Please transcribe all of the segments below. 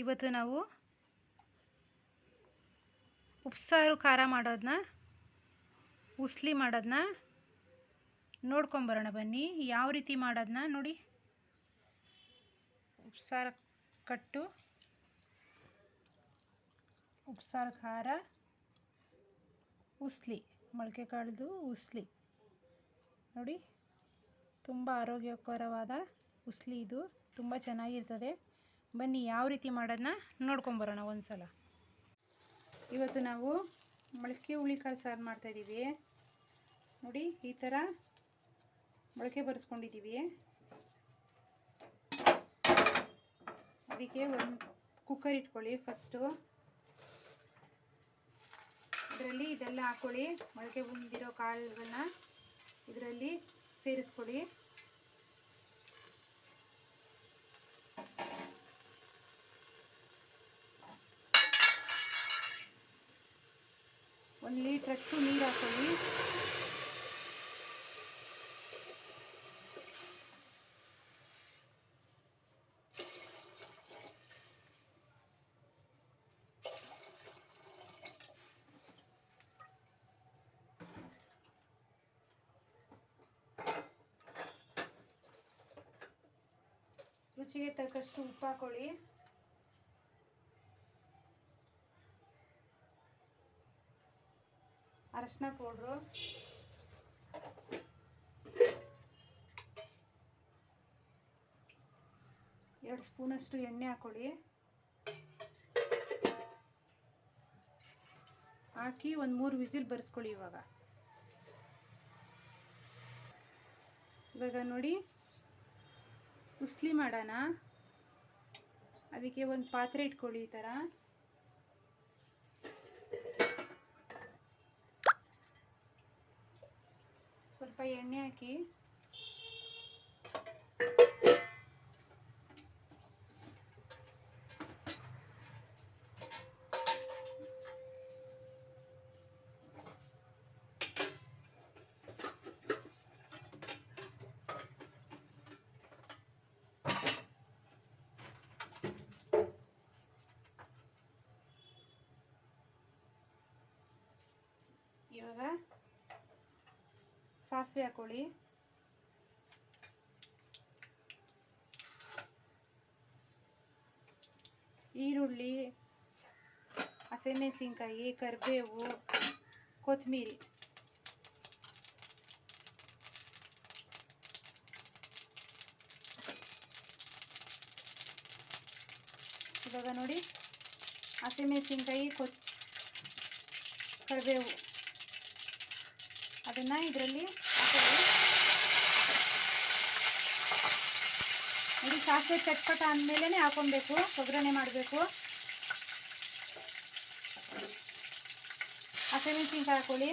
ಇವತ್ತು ನಾವು ಉಪ್ಸಾರು ಖಾರ ಮಾಡೋದನ್ನ ಉಸ್ಲಿ ಮಾಡೋದನ್ನ ನೋಡ್ಕೊಂಬರೋಣ ಬನ್ನಿ. ಯಾವ ರೀತಿ ಮಾಡೋದನ್ನ ನೋಡಿ. ಉಪ್ಸಾರ ಕಟ್ಟು. ಉಪ್ಸಾರು ಖಾರ, ಉಸ್ಲಿ, ಮೊಳಕೆ ಕಾಳ್ದು ಉಸ್ಲಿ. ನೋಡಿ, ತುಂಬ ಆರೋಗ್ಯಕರವಾದ ಉಸ್ಲಿ ಇದು. ತುಂಬ ಚೆನ್ನಾಗಿರ್ತದೆ. ಬನ್ನಿ ಯಾವ ರೀತಿ ಮಾಡೋದನ್ನ ನೋಡ್ಕೊಂಬರೋಣ ಒಂದು ಸಲ ಇವತ್ತು ನಾವು ಮೊಳಕೆ ಹುಳಿಕಾಳು ಸಾರು ಮಾಡ್ತಾಯಿದ್ದೀವಿ ನೋಡಿ, ಈ ಥರ ಮೊಳಕೆ ಬರೆಸ್ಕೊಂಡಿದ್ದೀವಿ. ಅದಕ್ಕೆ ಒಂದು ಕುಕ್ಕರ್ ಇಟ್ಕೊಳ್ಳಿ ಫಸ್ಟು ಇದರಲ್ಲಿ ಇದೆಲ್ಲ ಹಾಕ್ಕೊಳ್ಳಿ ಮೊಳಕೆ ಬಂದಿರೋ ಕಾಳುಗಳನ್ನ ಇದರಲ್ಲಿ ಸೇರಿಸ್ಕೊಳ್ಳಿ. ಒಂದು ಲೀಟ್ರಷ್ಟು ನೀರು ಹಾಕೊಳ್ಳಿ. ರುಚಿಗೆ ತಕ್ಕಷ್ಟು ಉಪ್ಪು ಹಾಕೊಳ್ಳಿ. ಅರಶಿನ ಪೌಡ್ರು. ಎರಡು ಸ್ಪೂನಷ್ಟು ಎಣ್ಣೆ ಹಾಕೊಳ್ಳಿ. ಹಾಕಿ ಒಂದು ಮೂರು ವಿಸಿಲ್ ಬರೆಸ್ಕೊಳ್ಳಿ ಇವಾಗ. ಇವಾಗ ನೋಡಿ, ಉಸ್ಲಿ ಮಾಡೋಣ. ಅದಕ್ಕೆ ಒಂದು ಪಾತ್ರೆ ಇಟ್ಕೊಳ್ಳಿ ಈ ಥರ ಸ್ವಲ್ಪ ಎಣ್ಣೆ ಹಾಕಿ ಇವಾಗ ಸಾಸಿವೆ ಹಾಕೊಳ್ಳಿ ಈರುಳ್ಳಿ ಹಸಿಮೆಣಸಿನ್ಕಾಯಿ ಕರಿಬೇವು ಕೊತ್ತಂಬರಿ ಇವಾಗ ನೋಡಿ ಹಸಿಮೆಣಸಿನ್ಕಾಯಿ ಕೊತ್ ಕರಿಬೇವು ಅದನ್ನು ಇದರಲ್ಲಿ ಹಾಕೊಳ್ಳಿ. ನೋಡಿ, ಸಾಸಿವೆ ಚಟ್ಪಟ ಅಂದಮೇಲೆ ಹಾಕೊಬೇಕು ಒಗ್ಗರಣೆ ಮಾಡಬೇಕು. ಹಸಿಮೆಣಸಿನ್ಕಾಯಿ ಹಾಕೊಳ್ಳಿ.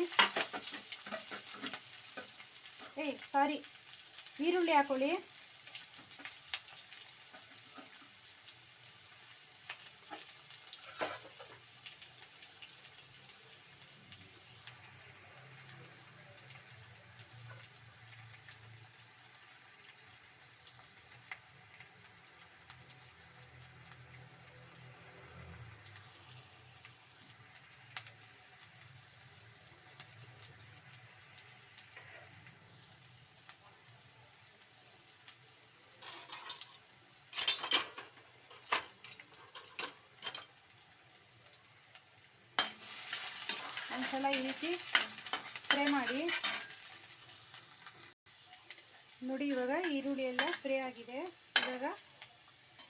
ಏಯ್ ಸಾರಿ ಈರುಳ್ಳಿ ಹಾಕೊಳ್ಳಿ. ಒಂದ್ಸಲ ಈ ರೀತಿ ಫ್ರೈ ಮಾಡಿ. ನೋಡಿ, ಇವಾಗ ಈರುಳ್ಳಿ ಎಲ್ಲ ಫ್ರೈ ಆಗಿದೆ. ಇವಾಗ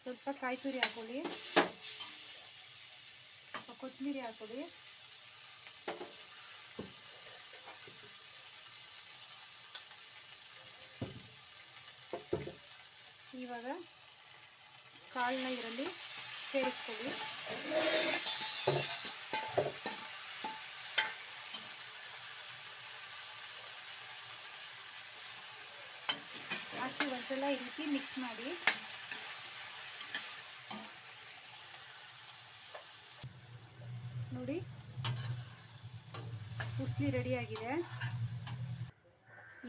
ಸ್ವಲ್ಪ ಕಾಯಿ ತುರಿ ಹಾಕೊಳ್ಳಿ ಕೊತ್ತಂಬರಿ ಹಾಕೊಳ್ಳಿ. ಇವಾಗ ಕಾಳನ್ನ ಇದರಲ್ಲಿ ಸೇರಿಸ್ಕೊಳ್ಳಿ. ಒಂದ್ಸಲ ಈ ರೀತಿ ಮಿಕ್ಸ್ ಮಾಡಿ. ನೋಡಿ, ಉಸ್ಲಿ ರೆಡಿಯಾಗಿದೆ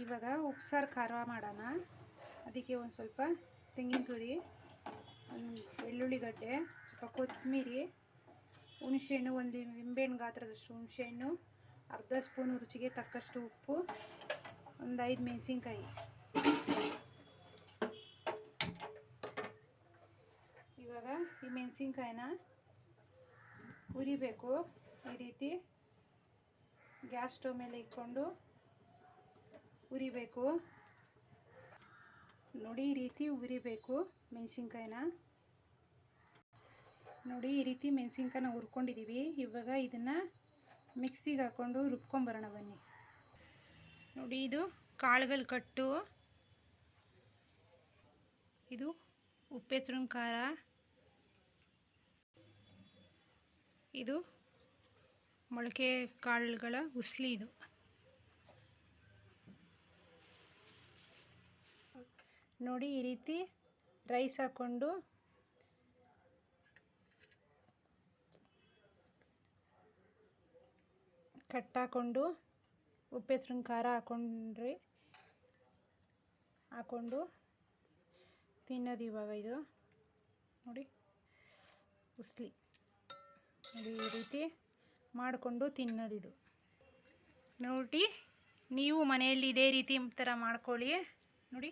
ಇವಾಗ ಉಪ್ಸಾರು ಖಾರ ಮಾಡೋಣ. ಅದಕ್ಕೆ ಒಂದು ಸ್ವಲ್ಪ ತೆಂಗಿನ ತುರಿ, ಒಂದು ಬೆಳ್ಳುಳ್ಳಿ ಗಡ್ಡೆ, ಸ್ವಲ್ಪ ಕೊತ್ತಂಬರಿ, ಹುಣಸೆಹಣ್ಣು, ಒಂದು ನಿಂಬೆಹಣ್ಣು ಗಾತ್ರದಷ್ಟು ಹುಣಸೆಹಣ್ಣು, ಅರ್ಧ ಸ್ಪೂನ್ ರುಚಿಗೆ ತಕ್ಕಷ್ಟು ಉಪ್ಪು, ಒಂದು ಐದು ಮೆಣಸಿನ್ಕಾಯಿ ಇವಾಗ ಈ ಮೆಣಸಿನ್ಕಾಯಿನ ಹುರಿಬೇಕು. ಈ ರೀತಿ ಗ್ಯಾಸ್ ಸ್ಟವ್ ಮೇಲೆ ಇಟ್ಕೊಂಡು ಉರಿಬೇಕು ನೋಡಿ, ಈ ರೀತಿ ಉರಿಬೇಕು ಮೆಣಸಿನ್ಕಾಯಿನ. ನೋಡಿ, ಈ ರೀತಿ ಮೆಣಸಿನ್ಕಾಯಿನ ಹುರ್ಕೊಂಡಿದ್ದೀವಿ ಇವಾಗ ಇದನ್ನು ಮಿಕ್ಸಿಗೆ ಹಾಕ್ಕೊಂಡು ರುಬ್ಕೊಂಬರೋಣ ಬನ್ನಿ. ನೋಡಿ, ಇದು ಕಾಳುಗಳು ಕಟ್ಟು. ಇದು ಉಪ್ಪೆಸರಿನ ಖಾರ. ಇದು ಮೊಳಕೆ ಕಾಳುಗಳ ಉಸ್ಲಿ ಇದು. ನೋಡಿ ಈ ರೀತಿ ರೈಸ್ ಹಾಕ್ಕೊಂಡು ಕಟ್ ಹಾಕ್ಕೊಂಡು ಉಪ್ಪೆತ್ರಿನ ಖಾರ ಹಾಕ್ಕೊಂಡ್ರಿ ಹಾಕ್ಕೊಂಡು ತಿನ್ನೋದು ಇವಾಗ ಇದು. ನೋಡಿ ಉಸ್ಲಿ. ನೋಡಿ ಈ ರೀತಿ ಮಾಡಿಕೊಂಡು ತಿನ್ನೋದಿದು. ನೋಡಿ, ನೀವು ಮನೆಯಲ್ಲಿ ಇದೇ ರೀತಿ ಥರ ಮಾಡ್ಕೊಳ್ಳಿ. ನೋಡಿ.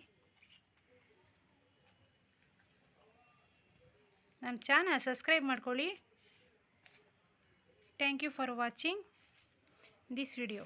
ನಮ್ಮ ಚಾನಲ್ ಸಬ್ಸ್ಕ್ರೈಬ್ ಮಾಡ್ಕೊಳ್ಳಿ. Thank you for watching this video